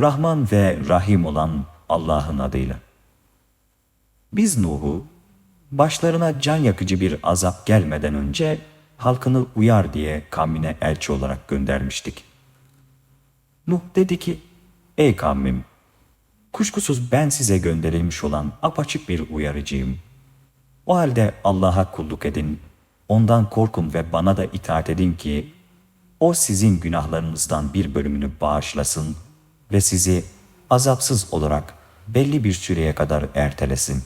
Rahman ve Rahim olan Allah'ın adıyla. Biz Nuh'u başlarına can yakıcı bir azap gelmeden önce halkını uyar diye kavmine elçi olarak göndermiştik. Nuh dedi ki, ey kavmim, kuşkusuz ben size gönderilmiş olan apaçık bir uyarıcıyım. O halde Allah'a kulluk edin, ondan korkun ve bana da itaat edin ki, o sizin günahlarınızdan bir bölümünü bağışlasın ve sizi azapsız olarak belli bir süreye kadar ertelesin.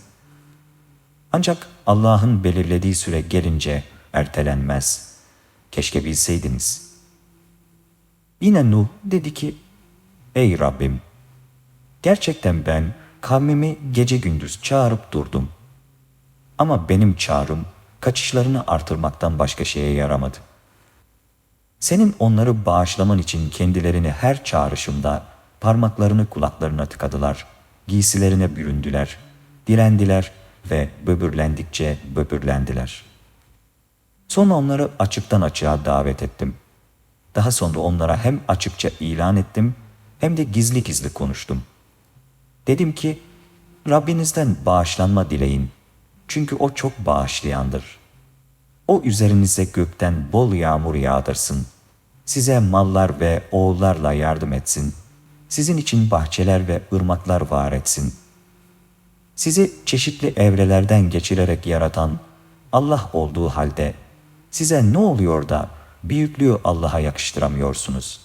Ancak Allah'ın belirlediği süre gelince ertelenmez. Keşke bilseydiniz. Yine Nuh dedi ki, Ey Rabbim! Gerçekten ben kavmimi gece gündüz çağırıp durdum. Ama benim çağrım kaçışlarını artırmaktan başka şeye yaramadı. Senin onları bağışlaman için kendilerini her çağrışımda parmaklarını kulaklarına tıkadılar, giysilerine büründüler, direndiler ve böbürlendikçe böbürlendiler. Sonra onları açıktan açığa davet ettim. Daha sonra onlara hem açıkça ilan ettim hem de gizli gizli konuştum. Dedim ki, Rabbinizden bağışlanma dileyin. Çünkü O çok bağışlayandır. O üzerinize gökten bol yağmur yağdırsın. Size mallar ve oğullarla yardım etsin. Sizin için bahçeler ve ırmaklar var etsin. Sizi çeşitli evrelerden geçirerek yaratan Allah olduğu halde size ne oluyor da büyüklüğü Allah'a yakıştıramıyorsunuz?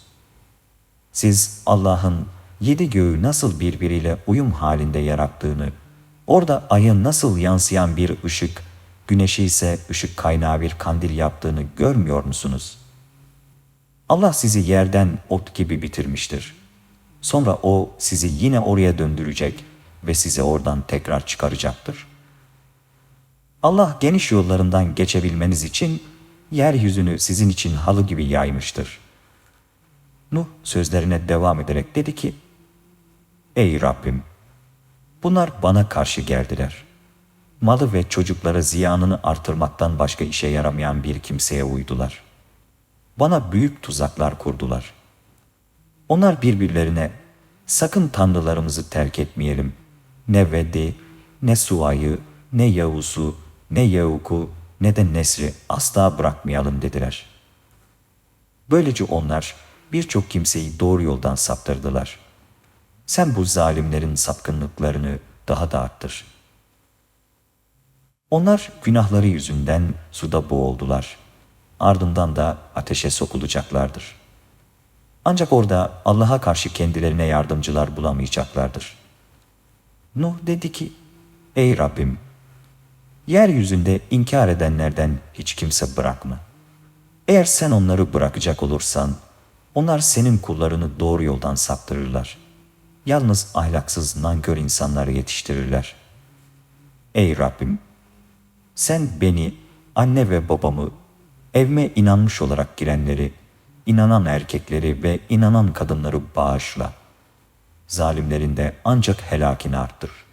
Siz Allah'ın yedi göğü nasıl birbiriyle uyum halinde yarattığını, orada ayın nasıl yansıyan bir ışık, güneşi ise ışık kaynağı bir kandil yaptığını görmüyor musunuz? Allah sizi yerden ot gibi bitirmiştir. Sonra O sizi yine oraya döndürecek ve sizi oradan tekrar çıkaracaktır. Allah geniş yollarından geçebilmeniz için yeryüzünü sizin için halı gibi yaymıştır. Nuh sözlerine devam ederek dedi ki, Ey Rabbim! Bunlar bana karşı geldiler. Malı ve çocukları ziyanını artırmaktan başka işe yaramayan bir kimseye uydular. Bana büyük tuzaklar kurdular. Onlar birbirlerine, sakın tanrılarımızı terk etmeyelim. Ne Veddi, ne Suva'yı, ne Yavuz'u, ne Yavuk'u, ne de Nesri asla bırakmayalım dediler. Böylece onlar birçok kimseyi doğru yoldan saptırdılar. Sen bu zalimlerin sapkınlıklarını daha da arttır. Onlar günahları yüzünden suda boğuldular. Ardından da ateşe sokulacaklardır. Ancak orada Allah'a karşı kendilerine yardımcılar bulamayacaklardır. Nuh dedi ki, Ey Rabbim! Yeryüzünde inkar edenlerden hiç kimse bırakma. Eğer sen onları bırakacak olursan, onlar senin kullarını doğru yoldan saptırırlar. Yalnız ahlaksız nankör insanları yetiştirirler. Ey Rabbim! Sen beni, anne ve babamı, evime inanmış olarak girenleri, inanan erkekleri ve inanan kadınları bağışla. Zalimlerin de ancak helakini arttır.''